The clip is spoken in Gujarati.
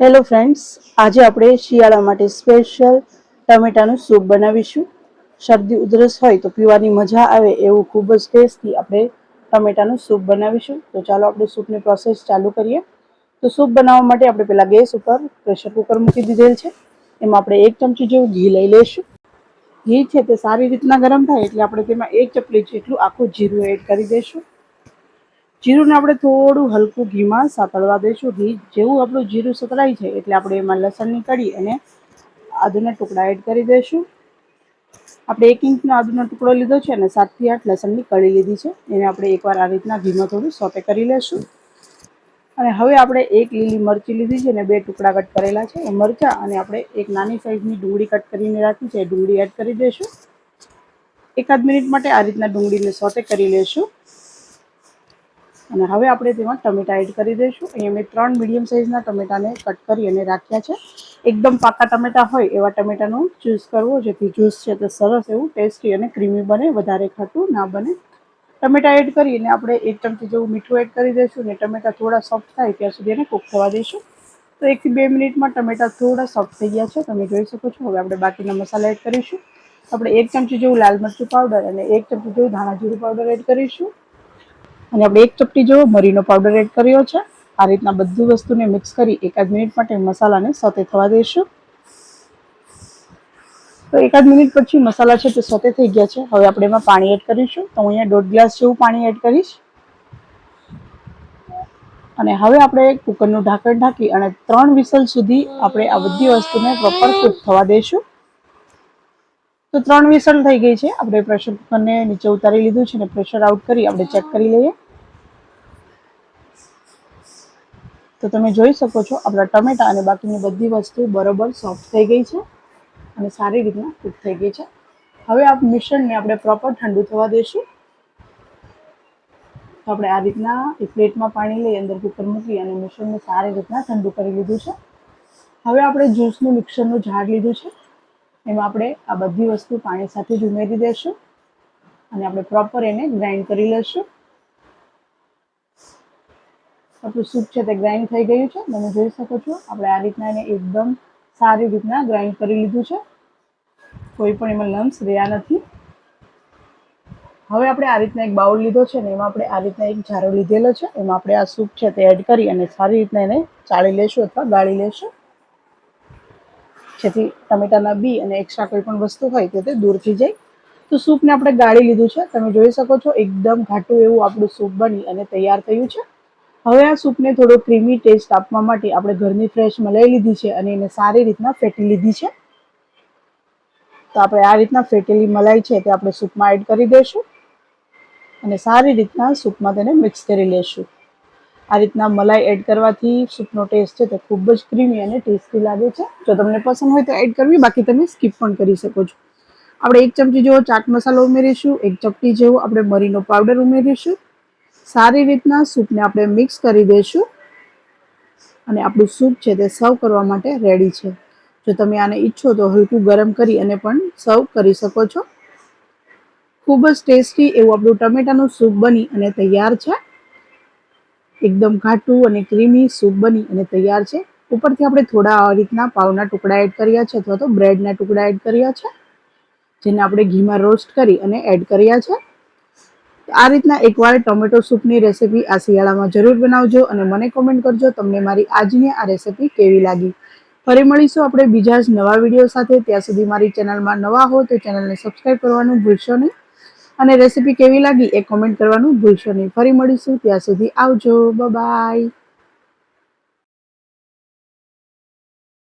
હેલો ફ્રેન્ડ્સ આજે આપણે શિયાળા માટે સ્પેશિયલ ટમેટાનું સૂપ બનાવીશું. શરદી ઉધરસ હોય તો પીવાની મજા આવે એવું ખૂબ જ ટેસ્ટથી આપણે ટમેટાનું સૂપ બનાવીશું. તો ચાલો આપણે સૂપની પ્રોસેસ ચાલુ કરીએ. તો સૂપ બનાવવા માટે આપણે પહેલાં ગેસ ઉપર પ્રેશર કુકર મૂકી દીધેલ છે. એમાં આપણે એક ચમચી જેવું ઘી લઈ લઈશું. ઘી છે તે સારી રીતના ગરમ થાય એટલે આપણે તેમાં એક ચપલી જેટલું આખું જીરું એડ કરી દઈશું. જીરુંને આપણે થોડું હલકું ઘીમાં સાતળવા દઈશું. ઘી જેવું આપણું જીરું સતળાય છે એટલે આપણે એમાં લસણની કઢી અને આદુના ટુકડા એડ કરી દઈશું. આપણે એક ઇંચનો આદુનો ટુકડો લીધો છે અને સાતથી આઠ લસણની કળી લીધી છે. એને આપણે એકવાર આ રીતના ઘીમાં થોડું સોટે કરી લેશું. અને હવે આપણે એક લીલી મરચી લીધી છે અને બે ટુકડા કટ કરેલા છે. એ મરચાં અને આપણે એક નાની સાઈઝની ડુંગળી કટ કરીને રાખી છે. એ ડુંગળી એડ કરી દઈશું. એકાદ મિનિટ માટે આ રીતના ડુંગળીને સોટે કરી લેશું. અને હવે આપણે તેમાં ટમેટા એડ કરી દઈશું. અહીંયા મેં ત્રણ મીડિયમ સાઇઝના ટમેટાને કટ કરી અને રાખ્યા છે. એકદમ પાકા ટમેટા હોય એવા ટમેટાનો ચૂઝ કરવો, જેથી જ્યુસ છે તે સરસ એવું ટેસ્ટી અને ક્રીમી બને, વધારે ખાટું ના બને. ટમેટા એડ કરીને આપણે એક ચમચી જેવું મીઠું એડ કરી દઈશું અને ટમેટા થોડા સોફ્ટ થાય ત્યાં સુધી એને કૂક થવા દઈશું. તો એકથી બે મિનિટમાં ટમેટા થોડા સોફ્ટ થઈ ગયા છે. તમે જોઈ શકો છો. હવે આપણે બાકીના મસાલા એડ કરીશું. આપણે એક ચમચી જેવું લાલ મરચું પાવડર અને એક ચમચી જેવું ધાણા જીરું પાવડર એડ કરીશું. અને આપણે એક ચપટી જેવો મરીનો પાવડર એડ કર્યો છે. આ રીતના બધું વસ્તુને મિક્સ કરી એકાદ મિનિટ માટે મસાલાને સોતે થવા દઈશું. તો એકાદ મિનિટ પછી મસાલા છે તે સોતે થઈ ગયા છે. હવે આપણે એમાં પાણી એડ કરીશું. તો હું અહીંયા દોઢ ગ્લાસ જેવું પાણી એડ કરીશ. અને હવે આપણે કુકરનું ઢાંકણ ઢાંકી અને ત્રણ વિસલ સુધી આપણે આ બધી વસ્તુને પ્રોપર કુક થવા દઈશું. તો ત્રણ વિસલ થઈ ગઈ છે. આપણે પ્રેશર કુકરને નીચે ઉતારી લીધું છે અને પ્રેશર આઉટ કરી આપણે ચેક કરી લઈએ. તો તમે જોઈ શકો છો, આપણા ટમેટા અને બાકીની બધી વસ્તુ બરોબર સોફ્ટ થઈ ગઈ છે અને સારી રીતના કૂક થઈ ગઈ છે. હવે આ મિશ્રણને આપણે પ્રોપર ઠંડુ થવા દઈશું તો આપણે આ રીતના એક પ્લેટમાં પાણી લઈ અંદર કુકર મૂકી અને મિશ્રણને સારી રીતના ઠંડુ કરી લીધું છે. હવે આપણે જ્યુસનું મિક્સરનું ઝાડ લીધું છે. એમાં આપણે આ બધી વસ્તુ પાણી સાથે જ ઉમેરી દઈશું અને આપણે પ્રોપર એને ગ્રાઇન્ડ કરી લઈશું આપણું સૂપ છે તે ગ્રાઇન્ડ થઈ ગયું છે. તમે જોઈ શકો છો, આપણે આ રીતના એને એકદમ સારી રીતના ગ્રાઇન્ડ કરી લીધું છે. કોઈ પણ એમાં લમ્સ રહ્યા નથી. હવે આપણે આ રીતના એક બાઉલ લીધો છે ને એમાં આપણે આ રીતના એક જારો લીધેલો છે. એમાં આપણે આ સૂપ છે તે એડ કરી અને સારી રીતના એને ચાળી લેશું અથવા ગાળી લેશું. જેથી ટમેટાના બી અને એક્સ્ટ્રા કોઈ પણ વસ્તુ હોય તો તે દૂર થઈ જાય. તો સૂપને આપણે ગાળી લીધું છે. તમે જોઈ શકો છો, એકદમ ઘાટું એવું આપણું સૂપ બની અને તૈયાર થયું છે. હવે આ સૂપને થોડો ક્રીમી ટેસ્ટ આપવા માટે આપણે ઘરની ફ્રેશ મલાઈ લીધી છે અને એને સારી રીતના ફેટી લીધી છે. તો આપણે આ રીતના ફેટેલી મલાઈ છે તે આપણે સૂપમાં એડ કરી દઈશું અને સારી રીતના સૂપમાં તેને મિક્સ કરી લેશું. આ રીતના મલાઈ એડ કરવાથી સૂપનો ટેસ્ટ છે તે ખૂબ જ ક્રીમી અને ટેસ્ટી લાગે છે. જો તમને પસંદ હોય તો એડ કરવી, બાકી તમે સ્કીપ પણ કરી શકો છો. આપણે એક ચમચી જેવો ચાટ મસાલો ઉમેરીશું, એક ચપટી જેવો આપણે મરીનો પાવડર ઉમેરીશું. સારી રીતના સૂપને આપણે મિક્સ કરી દઈશું. અને આપણું સૂપ છે તે સર્વ કરવા માટે રેડી છે. જો તમે આને ઈચ્છો તો હલકું ગરમ કરી અને પણ સર્વ કરી શકો છો. ખૂબ જ ટેસ્ટી એવું આપણું ટમેટાનું સૂપ બની અને તૈયાર છે. એકદમ ઘાટું અને ક્રીમી સૂપ બની અને તૈયાર છે. ઉપરથી આપણે થોડા આ રીતના પાવના ટુકડા એડ કર્યા છે અથવા તો બ્રેડના ટુકડા એડ કર્યા છે, જેને આપણે ઘીમાં રોસ્ટ કરી અને એડ કર્યા છે. આ રીતના એકવાર ટોમેટો સૂપની રેસીપી આ શિયાળામાં જરૂર બનાવજો અને મને કોમેન્ટ કરજો તમને મારી આજની આ રેસીપી કેવી લાગી. ફરી મળીશું આપણે બીજા જ નવા વીડિયો સાથે. ત્યાં સુધી મારી ચેનલમાં નવા હો તો ચેનલને સબસ્ક્રાઈબ કરવાનું ભૂલશો નહીં. અને રેસીપી કેવી લાગી એ કોમેન્ટ કરવાનું ભૂલશો નહીં. ફરી મળીશું, ત્યાં સુધી આવજો. બાય